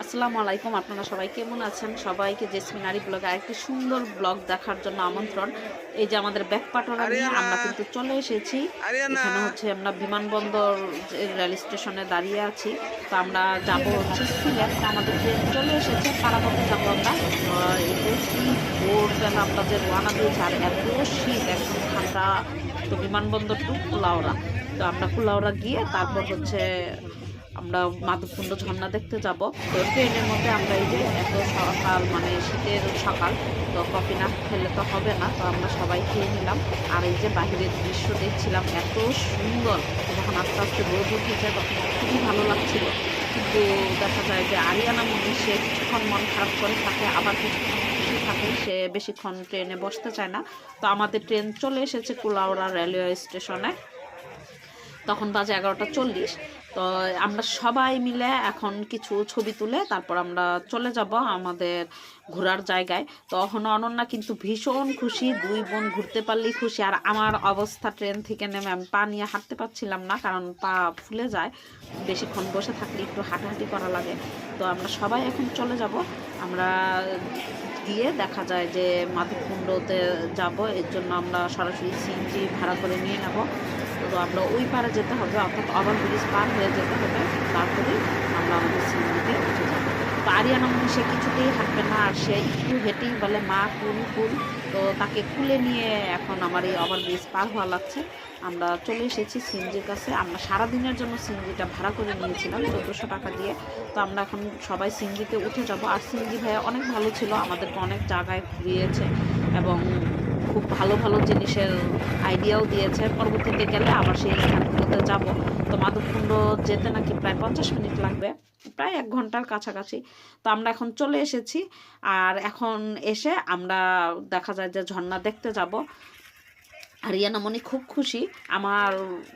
আসসালামু আলাইকুম আপনারা সবাই কেমন আছেন? সবাইকে জেসমিন আরি ব্লগে আরেকটি সুন্দর ব্লগ দেখার জন্য আমন্ত্রণ। এই যে আমাদের ব্যাকপাটরা নিয়ে। আমরা কিন্তু চলে এসেছি। এখানে হচ্ছে আমরা বিমানবন্দর রেল স্টেশনে দাঁড়িয়ে আছি। তো আমরা যাব হচ্ছে সিলেট। আমাদের ট্রেন চলে এসেছে পারাপথে যাব আমরা। ভোরবেলা আমরা যে রওনা দিয়েছি আর এত শীত একদম ঠান্ডা। তো বিমানবন্দর টু কুলাউড়া তো আমরা কুলাউড়া গিয়ে তারপর হচ্ছে আমরা মাধবকুণ্ড ঝর্ণা দেখতে যাব। তো ট্রেনের মধ্যে আমরা এই যে এত সকাল মানে শীতের সকাল, তো কফি না খেলে তো হবে না। তো আমরা সবাই খেয়ে নিলাম। আর এই যে বাহিরের দৃশ্য দেখছিলাম, এত সুন্দর। যখন আস্তে আস্তে রোদ উঠেছে তখন খুবই ভালো লাগছিল। কিন্তু দেখা যায় যে আরিয়ানা মন্দির সে কিছুক্ষণ মন খারাপ করে থাকে, আবার কিছুক্ষণ খুশি থাকে। সে বেশিক্ষণ ট্রেনে বসতে চায় না। তো আমাদের ট্রেন চলে এসেছে কুলাউড়া রেলওয়ে স্টেশনে। তখন বাজে এগারোটা চল্লিশ। তো আমরা সবাই মিলে এখন কিছু ছবি তুলে তারপর আমরা চলে যাব আমাদের ঘোরার জায়গায়। তখন অনন্যা কিন্তু ভীষণ খুশি, দুই বোন ঘুরতে পারলেই খুশি। আর আমার অবস্থা ট্রেন থেকে নেমে আমি পা নিয়ে হাঁটতে পারছিলাম না, কারণ পা ফুলে যায়। বেশিক্ষণ বসে থাকলে একটু হাঁটাহাঁটি করা লাগে। তো আমরা সবাই এখন চলে যাব। আমরা গিয়ে দেখা যায় যে মাধবকুণ্ডতে যাব। এর জন্য আমরা সরাসরি সিএনজি ভাড়া করে নিয়ে নেব। তো আমরা ওই পারে যেতে হবে, অর্থাৎ ওভার ব্রিজ পার হয়ে যেতে হবে। তারপরে আমরা আমাদের সিএনজিতে উঠে যাব। তো আরিয়ানা মনে সে কিছুতেই হাঁটবে না, আর সে একটু হেঁটেই বলে, মা কুল কুল তো তাকে কুলে নিয়ে এখন আমার এই ওভার ব্রিজ পার হওয়া লাগছে। আমরা চলে এসেছি সিএনজির কাছে। আমরা সারাদিনের জন্য সিএনজিটা ভাড়া করে নিয়েছিলাম, চোদ্দোশো টাকা দিয়ে। তো আমরা এখন সবাই সিএনজিতে উঠে যাব। আর সিএনজি ভাইয়া অনেক ভালো ছিল, আমাদেরকে অনেক জায়গায় ঘুরিয়েছে এবং খুব ভালো ভালো জিনিসের আইডিয়াও দিয়েছে। পরবর্তীতে গেলে আবার সেই স্থানগুলোতে যাব। তো মাধবকুণ্ড যেতে নাকি প্রায় পঞ্চাশ মিনিট লাগবে। প্রায় এক ঘণ্টার কাছাকাছি। তো আমরা এখন চলে এসেছি। আর এখন এসে আমরা দেখা যায় যে ঝর্ণা দেখতে যাব। আর ইয়ানামণি খুব খুশি। আমার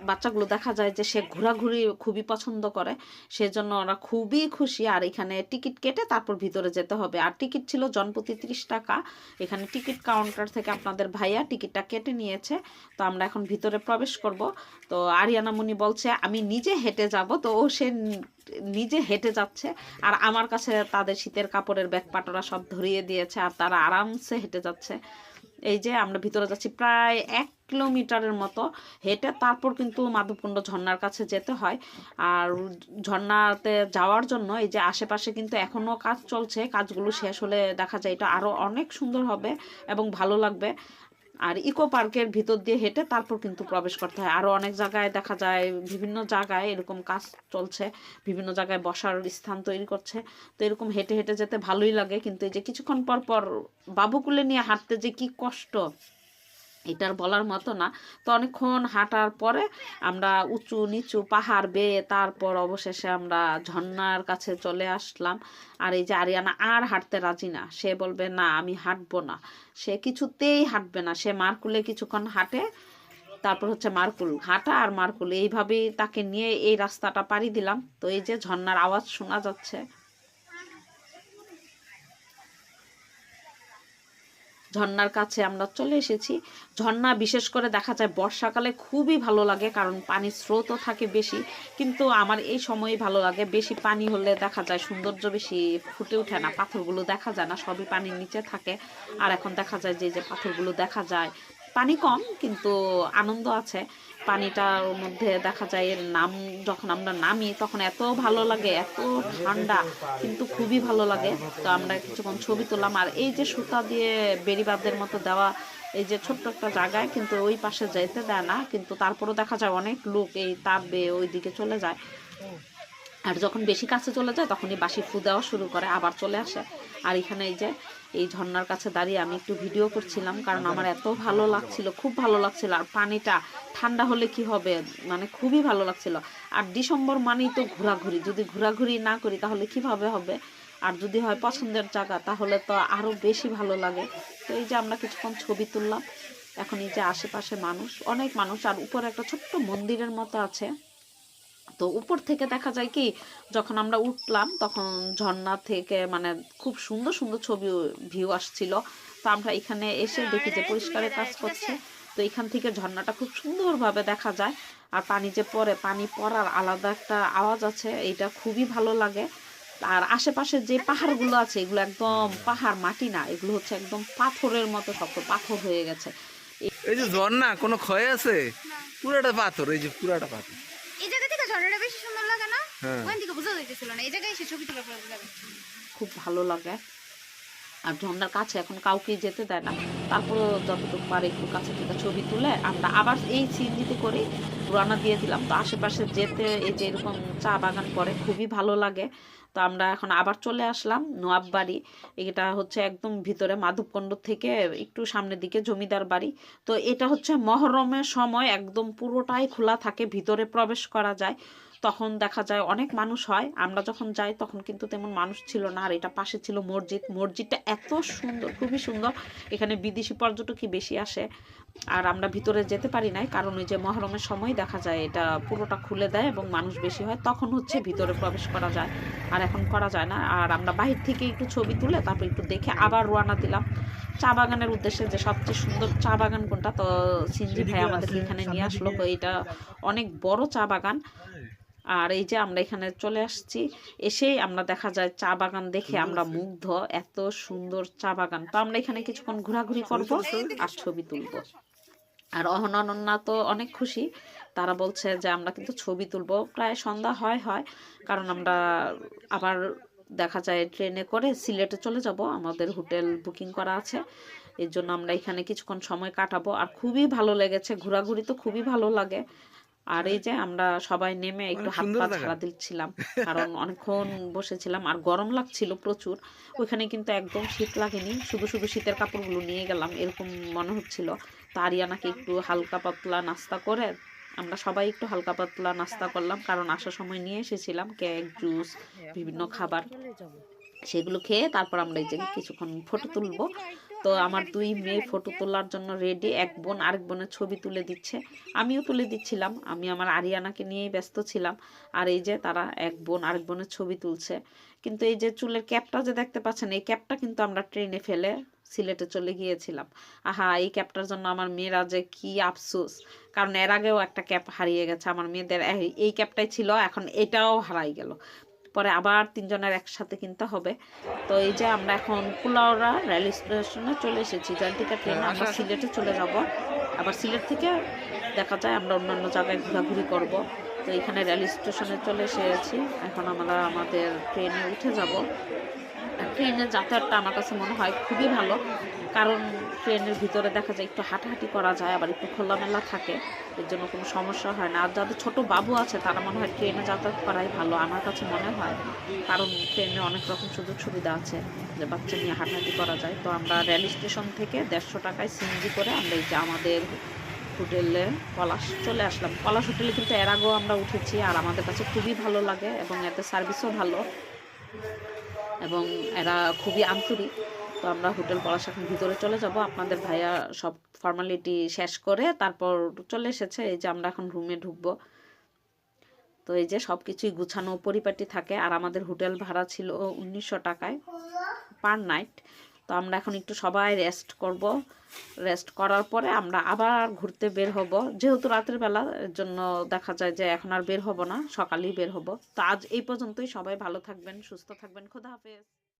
বাচ্চাগুলো দেখা যায় যে সে ঘোরাঘুরি খুবই পছন্দ করে, সেজন্য ওরা খুবই খুশি। আর এখানে টিকিট কেটে তারপর ভিতরে যেতে হবে। আর টিকিট ছিল জনপ্রতি ত্রিশ টাকা। এখানে টিকিট কাউন্টার থেকে আপনাদের ভাইয়া টিকিটটা কেটে নিয়েছে। তো আমরা এখন ভিতরে প্রবেশ করব। তো আরিয়ানামণি বলছে, আমি নিজে হেঁটে যাব। তো ও সে নিজে হেঁটে যাচ্ছে। আর আমার কাছে তাদের শীতের কাপড়ের ব্যাগ পাটরা সব ধরিয়ে দিয়েছে। আর তারা আরামসে হেঁটে যাচ্ছে। এই যে আমরা ভিতরে যাচ্ছি। প্রায় এক কিলোমিটারের মতো হেঁটে তারপর কিন্তু মাধবকুণ্ড ঝর্ণার কাছে যেতে হয়। আর ঝর্ণাতে যাওয়ার জন্য এই যে আশেপাশে কিন্তু এখনও কাজ চলছে, কাজগুলো শেষ হলে দেখা যায় এটা আরও অনেক সুন্দর হবে এবং ভালো লাগবে। আর ইকো পার্কের ভিতর দিয়ে হেঁটে তারপর কিন্তু প্রবেশ করতে হয়। আরও অনেক জায়গায় দেখা যায় বিভিন্ন জায়গায় এরকম কাজ চলছে, বিভিন্ন জায়গায় বসার স্থান তৈরি করছে। তো এরকম হেঁটে হেঁটে যেতে ভালোই লাগে। কিন্তু এই যে কিছুক্ষণ পর পর বাবুকুলে নিয়ে হাঁটতে যে কি কষ্ট! এটার বলার মতো না। তো অনেকক্ষণ হাঁটার পরে আমরা উঁচু নিচু পাহাড় বেয়ে তারপর অবশেষে আমরা ঝর্ণার কাছে চলে আসলাম। আর এই যে আরিয়ানা আর হাঁটতে রাজি না। সে বলবে, না, আমি হাঁটবো না। সে কিছুতেই হাঁটবে না। সে মারকুলে কিছুক্ষণ হাঁটে, তারপর হচ্ছে মারকুল। হাঁটা আর মারকুল। এইভাবেই তাকে নিয়ে এই রাস্তাটা পাড়ি দিলাম। তো এই যে ঝর্নার আওয়াজ শোনা যাচ্ছে। ঝর্ণার কাছে আমরা চলে এসেছি। ঝর্ণা বিশেষ করে দেখা যায় বর্ষাকালে খুবই ভালো লাগে, কারণ পানির স্রোতও থাকে বেশি। কিন্তু আমার এই সময়ই ভালো লাগে, বেশি পানি হলে দেখা যায় সৌন্দর্য বেশি ফুটে ওঠে না, পাথরগুলো দেখা যায় না, সবই পানির নিচে থাকে। আর এখন দেখা যায় যে যে পাথরগুলো দেখা যায় পানি কম, কিন্তু আনন্দ আছে। পানিটার মধ্যে দেখা যায় এর নাম, যখন আমরা নামি তখন এত ভালো লাগে, এত ঠান্ডা, কিন্তু খুবই ভালো লাগে। তো আমরা কিছুক্ষণ ছবি তুললাম, আর এই যে সুতা দিয়ে বেড়িবাদের মতো দেওয়া, এই যে ছোট্ট একটা জায়গায়, কিন্তু ওই পাশে যেতে দেয় না, কিন্তু তারপরও দেখা যায় অনেক লোক এই তাপ বেয়ে ওই দিকে চলে যায়। আর যখন বেশি কাছে চলে যায়, তখনই বাসি ফু দেওয়া শুরু করে, আবার চলে আসে। আর এখানে এই যে এই ঝর্নার কাছে দাঁড়িয়ে আমি একটু ভিডিও করছিলাম, কারণ আমার এত ভালো লাগছিল, খুব ভালো লাগছিল। আর পানিটা ঠান্ডা হলে কি হবে? মানে খুবই ভালো লাগছিল। আর ডিসেম্বর মানেই তো ঘোরাঘুরি। যদি ঘোরাঘুরি না করি, তাহলে কীভাবে হবে? আর যদি হয় পছন্দের জায়গা, তাহলে তো আরও বেশি ভালো লাগে। তো এই যে আমরা কিছুক্ষণ ছবি তুললাম। এখন এই যে আশেপাশে মানুষ, অনেক মানুষ। আর উপরে একটা ছোট্ট মন্দিরের মতো আছে। তো উপর থেকে দেখা যায় কি, যখন আমরা উঠলাম তখন ঝর্ণা থেকে মানে খুব সুন্দর সুন্দর ছবি ভিউ আসছিল। তো আমরা এখানে এসে দেখি যে পরিষ্কারের কাজ করছে। তো এখান থেকে ঝর্ণাটা খুব সুন্দরভাবে দেখা যায়। আর পানি যে পড়ে, পানি পড়ার আলাদা একটা আওয়াজ আছে এটা খুবই ভালো লাগে। আর আশেপাশে যে পাহাড়গুলো আছে, এগুলো একদম পাহাড়, মাটি না, এগুলো হচ্ছে একদম পাথরের মতো শক্ত, পাথর হয়ে গেছে। এই যে ঝর্ণা, কোনো ক্ষয় আছে? পুরাটা পাথর, এই যে পুরাটা পাথর। ঝর্ণাটা বেশি সুন্দর লাগে না হ্যাঁ। ওখান থেকে বোঝা যাইতেছিল না। এই জায়গায় এসে ছবি তোলা পরে বোঝা খুব ভালো লাগে। আর ঝর্ণার কাছে এখন কাউকে যেতে দেয় না। তারপরও যতটুকু পারে একটু কাছে থেকে ছবি তুলে আমরা আবার এই সিনজিতে করে। রানা দিয়ে দিলাম। তো আশেপাশে যেতে এই যে এরকম চা বাগান করে খুবই ভালো লাগে। তো আমরা এখন আবার চলে আসলাম নোয়াব বাড়ি। এটা হচ্ছে একদম ভিতরে মাধবকুণ্ড থেকে একটু সামনের দিকে জমিদার বাড়ি। তো এটা হচ্ছে মহরমের সময় একদম পুরোটাই খোলা থাকে, ভিতরে প্রবেশ করা যায়। তখন দেখা যায় অনেক মানুষ হয়। আমরা যখন যাই তখন কিন্তু তেমন মানুষ ছিল না। আর এটা পাশে ছিল মসজিদ। মসজিদটা এত সুন্দর খুবই সুন্দর। এখানে বিদেশি পর্যটকই বেশি আসে। আর আমরা ভিতরে যেতে পারি নাই। কারণ ওই যে মহরমের সময় দেখা যায় এটা পুরোটা খুলে দেয় এবং মানুষ বেশি হয়। তখন হচ্ছে ভিতরে প্রবেশ করা যায়। আর এখন করা যায় না। আর আমরা বাহির থেকে একটু ছবি তুলে তারপর একটু দেখে আবার রোয়ানা দিলাম। চা বাগানের উদ্দেশ্যে যে সবচেয়ে সুন্দর চা বাগান কোনটা? তো সিনজি ভাই আমাদের এখানে নিয়ে আসলো। তো এটা অনেক বড় চা বাগান। আর এই যে আমরা এখানে চলে আসছি এসেই আমরা দেখা যায় চা বাগান দেখে আমরা মুগ্ধ এত সুন্দর চা বাগান। তো আমরা এখানে কিছুক্ষণ ঘোরাঘুরি করব আর ছবি তুলব। আর অহনন্যা তো অনেক খুশি। তারা বলছে যে আমরা কিন্তু ছবি তুলব। প্রায় সন্ধ্যা হয় হয়। কারণ আমরা আবার দেখা যায় ট্রেনে করে সিলেটে চলে যাব। আমাদের হোটেল বুকিং করা আছে। এর জন্য আমরা এখানে কিছুক্ষণ সময় কাটাবো। আর খুবই ভালো লেগেছে। ঘোরাঘুরি তো খুবই ভালো লাগে। আর এই যে আমরা সবাই নেমে একটু হাত পা। ঝাড়া দিচ্ছিলাম কারণ অনেকক্ষণ বসেছিলাম আর গরম লাগছিল প্রচুর। ওইখানে কিন্তু একদম শীত লাগেনি শুধু শুধু শীতের কাপড়গুলো নিয়ে গেলাম এরকম মনে হচ্ছিল। তো আরিয়ানাকে একটু হালকা পাতলা নাস্তা করে আমরা সবাই একটু হালকা পাতলা নাস্তা করলাম কারণ আসার সময় নিয়ে এসেছিলাম কেক জুস বিভিন্ন খাবার। সেগুলো খেয়ে তারপর আমরা এই যে কিছুক্ষণ ফটো তুলবো। তো আমার দুই মেয়ে ফটো তোলার জন্য রেডি এক বোন আরেক বোনের ছবি তুলে দিচ্ছে। আমিও তুলে দিচ্ছিলাম, আমি আমার আরিয়ানাকে নিয়েই ব্যস্ত ছিলাম। আর এই যে তারা এক বোন আরেক বোনের ছবি তুলছে। কিন্তু এই যে চুলের ক্যাপটা যে দেখতে পাচ্ছেন, এই ক্যাপটা কিন্তু আমরা ট্রেনে ফেলে সিলেটে চলে গিয়েছিলাম। আহা, এই ক্যাপটার জন্য আমার মেয়েরা যে কি আফসোস। কারণ এর আগেও একটা ক্যাপ হারিয়ে গেছে আমার মেয়েদের, এই- ক্যাপটাই ছিল, এখন এটাও হারাই গেল। পরে আবার তিনজনের একসাথে কিনতে হবে। তো এই যে আমরা এখন কুলাউড়া রেল স্টেশনে চলে এসেছি। জয়ন্তিকা ট্রেনে আমরা সিলেটে চলে যাব। আবার সিলেট থেকে দেখা যায় আমরা অন্যান্য জায়গায় ঘোরাঘুরি করব। তো এখানে রেল স্টেশনে চলে এসেছি। এখন আমরা আমাদের ট্রেনে উঠে যাব। ট্রেনের যাতায়াতটা আমার কাছে মনে হয় খুবই ভালো। কারণ ট্রেনের ভিতরে দেখা যায় একটু হাঁটাহাঁটি করা যায়, আবার একটু খোলামেলা থাকে, এর জন্য কোনো সমস্যা হয় না। আর যাদের ছোট বাবু আছে, তারা মনে হয় ট্রেনে যাতায়াত করাই ভালো, আমার কাছে মনে হয়। কারণ ট্রেনে অনেক রকম সুযোগ সুবিধা আছে, যে বাচ্চা নিয়ে হাঁটাহাঁটি করা যায়। তো আমরা রেল স্টেশন থেকে দেড়শো টাকায় সিএনজি করে আমরা এই যে আমাদের হোটেলে পলাশ চলে আসলাম। পলাশ হোটেলে কিন্তু এর আগেও আমরা উঠেছি, আর আমাদের কাছে খুবই ভালো লাগে এবং এতে সার্ভিসও ভালো। এবং এরা খুবই আন্তরিক। তো আমরা হোটেল পলাশ এখন ভিতরে চলে যাব। আপনাদের ভাইয়া সব ফর্মালিটি শেষ করে তারপর চলে এসেছে। এই যে আমরা এখন রুমে ঢুকবো। তো এই যে সব কিছুই গুছানো পরিপাটি থাকে। আর আমাদের হোটেল ভাড়া ছিল উনিশশো টাকায় পার নাইট তো আমরা এখন একটু সবাই রেস্ট করব। রেস্ট করার পরে আমরা আবার ঘুরতে বের হব। যেহেতু রাতের বেলা জন্য দেখা যায় যে এখন আর বের হব না। সকালেই বের হব। তো আজ এই পর্যন্তই। সবাই ভালো থাকবেন, সুস্থ থাকবেন। খোদা হাফেজ।